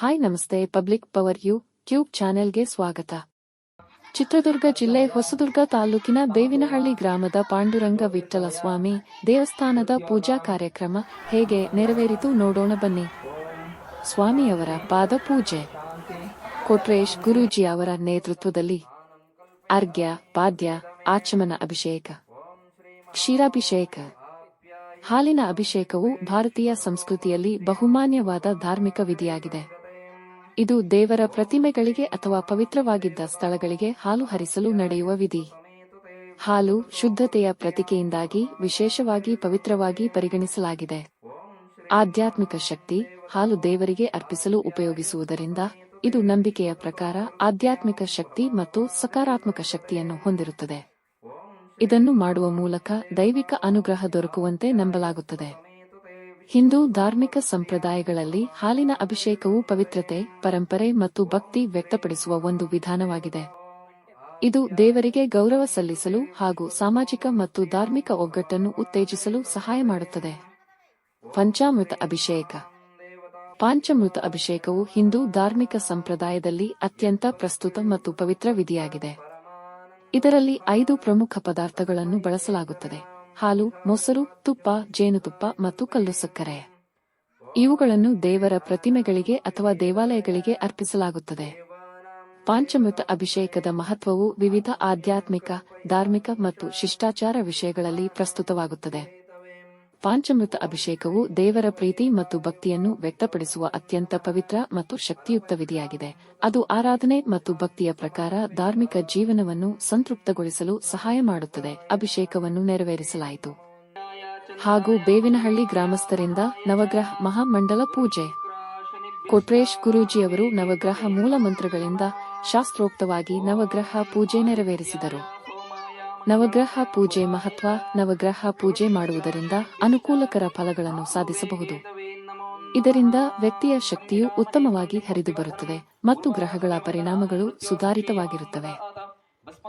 Hi ನಮಸ್ತೆ public power you tube ಚಾನೆಲ್ಗೆ ಸ್ವಾಗತ. ಚಿತ್ರದುರ್ಗ ಜಿಲ್ಲೆ ಹೊಸದುರ್ಗ ತಾಲೂಕಿನ ಬೇವಿನಹಳ್ಳಿ ಗ್ರಾಮದ ಪಾಂಡುರಂಗ ವಿಠಲ ಸ್ವಾಮಿ ದೇವಸ್ಥಾನದ ಪೂಜಾ ಕಾರ್ಯಕ್ರಮ ಹೇಗೆ ನೆರವೇರಿತು ನೋಡೋಣ ಬನ್ನಿ. ಸ್ವಾಮಿಯವರ ಪಾದ ಪೂಜೆ. ಕೊಟ್ರೇಶ್ ಗುರೂಜಿ ಅವರ ನೇತೃತ್ವದಲ್ಲಿ ಅರ್ಘ್ಯ, ಪಾದ್ಯ, ಆಚಮನ ಅಭಿಷೇಕ, ಕ್ಷೀರಾಭಿಷೇಕ. ಹಾಲಿನ ಅಭಿಷೇಕವು ಭಾರತೀಯ ಸಂಸ್ಕೃತಿಯಲ್ಲಿ ಬಹುಮಾನ್ಯವಾದ ಧಾರ್ಮಿಕ ವಿಧಿಯಾಗಿದೆ. ಇದು ದೇವರ ಪ್ರತಿಮೆಗಳಿಗೆ ಅಥವಾ ಪವಿತ್ರವಾಗಿದ್ದ ಸ್ಥಳಗಳಿಗೆ ಹಾಲು ಹರಿಸಲು ನಡೆಯುವ ವಿಧಿ. ಹಾಲು ಶುದ್ಧತೆಯ ಪ್ರತಿಕೆಯಿಂದಾಗಿ, ವಿಶೇಷವಾಗಿ ಪವಿತ್ರವಾಗಿ ಪರಿಗಣಿಸಲಾಗಿದೆ. ಆಧ್ಯಾತ್ಮಿಕ ಶಕ್ತಿ ಹಾಲು ದೇವರಿಗೆ ಅರ್ಪಿಸಲು ಉಪಯೋಗಿಸುವುದರಿಂದ ಇದು ನಂಬಿಕೆಯ ಪ್ರಕಾರ ಆಧ್ಯಾತ್ಮಿಕ ಶಕ್ತಿ ಮತ್ತು ಸಕಾರಾತ್ಮಕ ಶಕ್ತಿಯನ್ನು ಹೊಂದಿರುತ್ತದೆ. ಇದನ್ನು ಮಾಡುವ ಮೂಲಕ ದೈವಿಕ ಅನುಗ್ರಹ ದೊರಕುವಂತೆ ನಂಬಲಾಗುತ್ತದೆ. ಹಿಂದೂ ಧಾರ್ಮಿಕ ಸಂಪ್ರದಾಯಗಳಲ್ಲಿ ಹಾಲಿನ ಅಭಿಷೇಕವು ಪವಿತ್ರತೆ, ಪರಂಪರೆ ಮತ್ತು ಭಕ್ತಿ ವ್ಯಕ್ತಪಡಿಸುವ ಒಂದು ವಿಧಾನವಾಗಿದೆ. ಇದು ದೇವರಿಗೆ ಗೌರವ ಸಲ್ಲಿಸಲು ಹಾಗೂ ಸಾಮಾಜಿಕ ಮತ್ತು ಧಾರ್ಮಿಕ ಒಗ್ಗಟ್ಟನ್ನು ಉತ್ತೇಜಿಸಲು ಸಹಾಯ ಮಾಡುತ್ತದೆ. ಪಂಚಾಮೃತ ಅಭಿಷೇಕ. ಪಾಂಚಮೃತ ಅಭಿಷೇಕವು ಹಿಂದೂ ಧಾರ್ಮಿಕ ಸಂಪ್ರದಾಯದಲ್ಲಿ ಅತ್ಯಂತ ಪ್ರಸ್ತುತ ಮತ್ತು ಪವಿತ್ರ ವಿಧಿಯಾಗಿದೆ. ಇದರಲ್ಲಿ ಐದು ಪ್ರಮುಖ ಪದಾರ್ಥಗಳನ್ನು ಬಳಸಲಾಗುತ್ತದೆ. ಹಾಲು, ಮೊಸರು, ತುಪ್ಪ, ಜೇನುತುಪ್ಪ ಮತ್ತು ಕಲ್ಲು ಸಕ್ಕರೆ. ಇವುಗಳನ್ನು ದೇವರ ಪ್ರತಿಮೆಗಳಿಗೆ ಅಥವಾ ದೇವಾಲಯಗಳಿಗೆ ಅರ್ಪಿಸಲಾಗುತ್ತದೆ. ಪಾಂಚಮೃತ ಅಭಿಷೇಕದ ಮಹತ್ವವು ವಿವಿಧ ಆಧ್ಯಾತ್ಮಿಕ, ಧಾರ್ಮಿಕ ಮತ್ತು ಶಿಷ್ಟಾಚಾರ ವಿಷಯಗಳಲ್ಲಿ ಪ್ರಸ್ತುತವಾಗುತ್ತದೆ. ಪಾಂಚಮೃತ ಅಭಿಷೇಕವು ದೇವರ ಪ್ರೀತಿ ಮತ್ತು ಭಕ್ತಿಯನ್ನು ವ್ಯಕ್ತಪಡಿಸುವ ಅತ್ಯಂತ ಪವಿತ್ರ ಮತ್ತು ಶಕ್ತಿಯುಕ್ತ ವಿಧಿಯಾಗಿದೆ. ಅದು ಆರಾಧನೆ ಮತ್ತು ಭಕ್ತಿಯ ಪ್ರಕಾರ ಧಾರ್ಮಿಕ ಜೀವನವನ್ನು ಸಂತೃಪ್ತಗೊಳಿಸಲು ಸಹಾಯ ಮಾಡುತ್ತದೆ. ಅಭಿಷೇಕವನ್ನು ನೆರವೇರಿಸಲಾಯಿತು. ಹಾಗೂ ಬೇವಿನಹಳ್ಳಿ ಗ್ರಾಮಸ್ಥರಿಂದ ನವಗ್ರಹ ಮಹಾಮಂಡಲ ಪೂಜೆ. ಕೊಟ್ರೇಶ್ ಗುರೂಜಿಯವರು ನವಗ್ರಹ ಮೂಲ ಮಂತ್ರಗಳಿಂದ ಶಾಸ್ತ್ರೋಕ್ತವಾಗಿ ನವಗ್ರಹ ಪೂಜೆ ನೆರವೇರಿಸಿದರು. ನವಗ್ರಹ ಪೂಜೆ ಮಹತ್ವ, ನವಗ್ರಹ ಪೂಜೆ ಮಾಡುವುದರಿಂದ ಅನುಕೂಲಕರ ಫಲಗಳನ್ನು ಸಾಧಿಸಬಹುದು. ಇದರಿಂದ ವ್ಯಕ್ತಿಯ ಶಕ್ತಿಯು ಉತ್ತಮವಾಗಿ ಹರಿದು ಬರುತ್ತದೆ ಮತ್ತು ಗ್ರಹಗಳ ಪರಿಣಾಮಗಳು ಸುಧಾರಿತವಾಗಿರುತ್ತವೆ.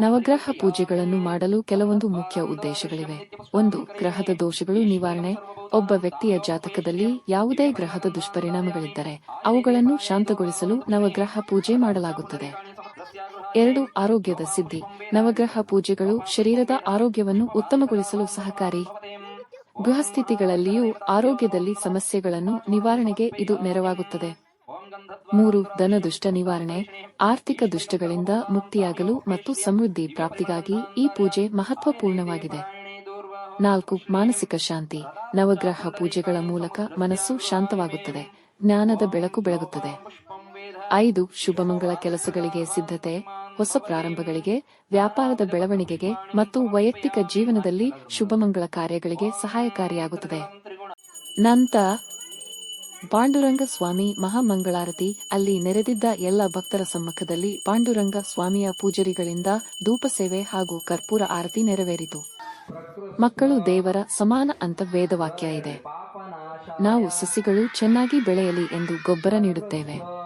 ನವಗ್ರಹ ಪೂಜೆಗಳನ್ನು ಮಾಡಲು ಕೆಲವೊಂದು ಮುಖ್ಯ ಉದ್ದೇಶಗಳಿವೆ. ಒಂದು, ಗ್ರಹದ ದೋಷಗಳು ನಿವಾರಣೆ. ಒಬ್ಬ ವ್ಯಕ್ತಿಯ ಜಾತಕದಲ್ಲಿ ಯಾವುದೇ ಗ್ರಹದ ದುಷ್ಪರಿಣಾಮಗಳಿದ್ದರೆ ಅವುಗಳನ್ನು ಶಾಂತಗೊಳಿಸಲು ನವಗ್ರಹ ಪೂಜೆ ಮಾಡಲಾಗುತ್ತದೆ. ಎರಡು ಆರೋಗ್ಯದ ಸಿದ್ಧಿ, ನವಗ್ರಹ ಪೂಜೆಗಳು ಶರೀರದ ಆರೋಗ್ಯವನ್ನು ಉತ್ತಮಗೊಳಿಸಲು ಸಹಕಾರಿ. ಗೃಹಸ್ಥಿತಿಗಳಲ್ಲಿಯೂ ಆರೋಗ್ಯದಲ್ಲಿ ಸಮಸ್ಯೆಗಳನ್ನು ನಿವಾರಣೆಗೆ ಇದು ನೆರವಾಗುತ್ತದೆ. ಮೂರು, ಧನದುಷ್ಟ ನಿವಾರಣೆ, ಆರ್ಥಿಕ ದುಷ್ಟಗಳಿಂದ ಮುಕ್ತಿಯಾಗಲು ಮತ್ತು ಸಮೃದ್ಧಿ ಪ್ರಾಪ್ತಿಗಾಗಿ ಈ ಪೂಜೆ ಮಹತ್ವಪೂರ್ಣವಾಗಿದೆ. ನಾಲ್ಕು, ಮಾನಸಿಕ ಶಾಂತಿ, ನವಗ್ರಹ ಪೂಜೆಗಳ ಮೂಲಕ ಮನಸ್ಸು ಶಾಂತವಾಗುತ್ತದೆ, ಜ್ಞಾನದ ಬೆಳಕು ಬೆಳಗುತ್ತದೆ. ಐದು ಶುಭಮಂಗಳ ಕೆಲಸಗಳಿಗೆ ಸಿದ್ಧತೆ, ಹೊಸ ಪ್ರಾರಂಭಗಳಿಗೆ, ವ್ಯಾಪಾರದ ಬೆಳವಣಿಗೆಗೆ ಮತ್ತು ವೈಯಕ್ತಿಕ ಜೀವನದಲ್ಲಿ ಶುಭಮಂಗಳ ಕಾರ್ಯಗಳಿಗೆ ಸಹಾಯಕಾರಿಯಾಗುತ್ತದೆ. ನಂತರ ಪಾಂಡುರಂಗ ಸ್ವಾಮಿ ಮಹಾಮಂಗಳಾರತಿ ಅಲ್ಲಿ ನೆರೆದಿದ್ದ ಎಲ್ಲ ಭಕ್ತರ ಸಮ್ಮುಖದಲ್ಲಿ ಪಾಂಡುರಂಗ ಸ್ವಾಮಿಯ ಪೂಜರಿಗಳಿಂದ ಧೂಪ ಸೇವೆ ಹಾಗೂ ಕರ್ಪೂರ ಆರತಿ ನೆರವೇರಿತು. ಮಕ್ಕಳು ದೇವರ ಸಮಾನ ಅಂತ ವೇದವಾಕ್ಯ ಇದೆ. ನಾವು ಸಸಿಗಳು ಚೆನ್ನಾಗಿ ಬೆಳೆಯಲಿ ಎಂದು ಗೊಬ್ಬರ ನೀಡುತ್ತೇವೆ.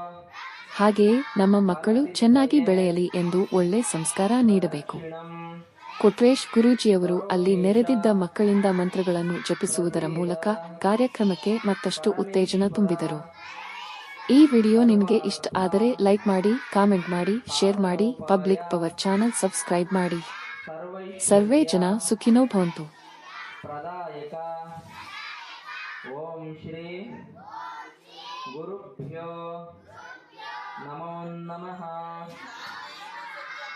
ಹಾಗೆಯೇ ನಮ್ಮ ಮಕ್ಕಳು ಚೆನ್ನಾಗಿ ಬೆಳೆಯಲಿ ಎಂದು ಒಳ್ಳೆ ಸಂಸ್ಕಾರ ನೀಡಬೇಕು. ಕೊಟ್ರೇಶ್ ಗುರೂಜಿಯವರು ಅಲ್ಲಿ ನೆರೆದಿದ್ದ ಮಕ್ಕಳಿಂದ ಮಂತ್ರಗಳನ್ನು ಜಪಿಸುವುದರ ಮೂಲಕ ಕಾರ್ಯಕ್ರಮಕ್ಕೆ ಮತ್ತಷ್ಟು ಉತ್ತೇಜನ ತುಂಬಿದರು. ಈ ವಿಡಿಯೋ ನಿಮಗೆ ಇಷ್ಟ ಆದರೆ ಲೈಕ್ ಮಾಡಿ, ಕಾಮೆಂಟ್ ಮಾಡಿ, ಶೇರ್ ಮಾಡಿ, ಪಬ್ಲಿಕ್ ಪವರ್ ಚಾನೆಲ್ ಸಬ್ಸ್ಕ್ರೈಬ್ ಮಾಡಿ. ಸರ್ವೇ ಜನ ಸುಖಿನೋ ಭವಂತು. ಓಂ ಶ್ರೀ ಗುರುಭ್ಯೋ ನಮೋ ನಮಃ.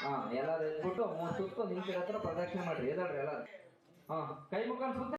ಹಾ, ಎಲ್ಲರೂ ಎದ್ಬಿಟ್ಟು ಮೂರು ಸುತ್ತು ನಿಂತಿರ ಹತ್ರ ಪ್ರದಕ್ಷಿಣೆ ಮಾಡ್ರಿ ಎದಾಡ್ರಿ ಎಲ್ಲರೂ. ಹಾ, ಕೈ ಮುಖ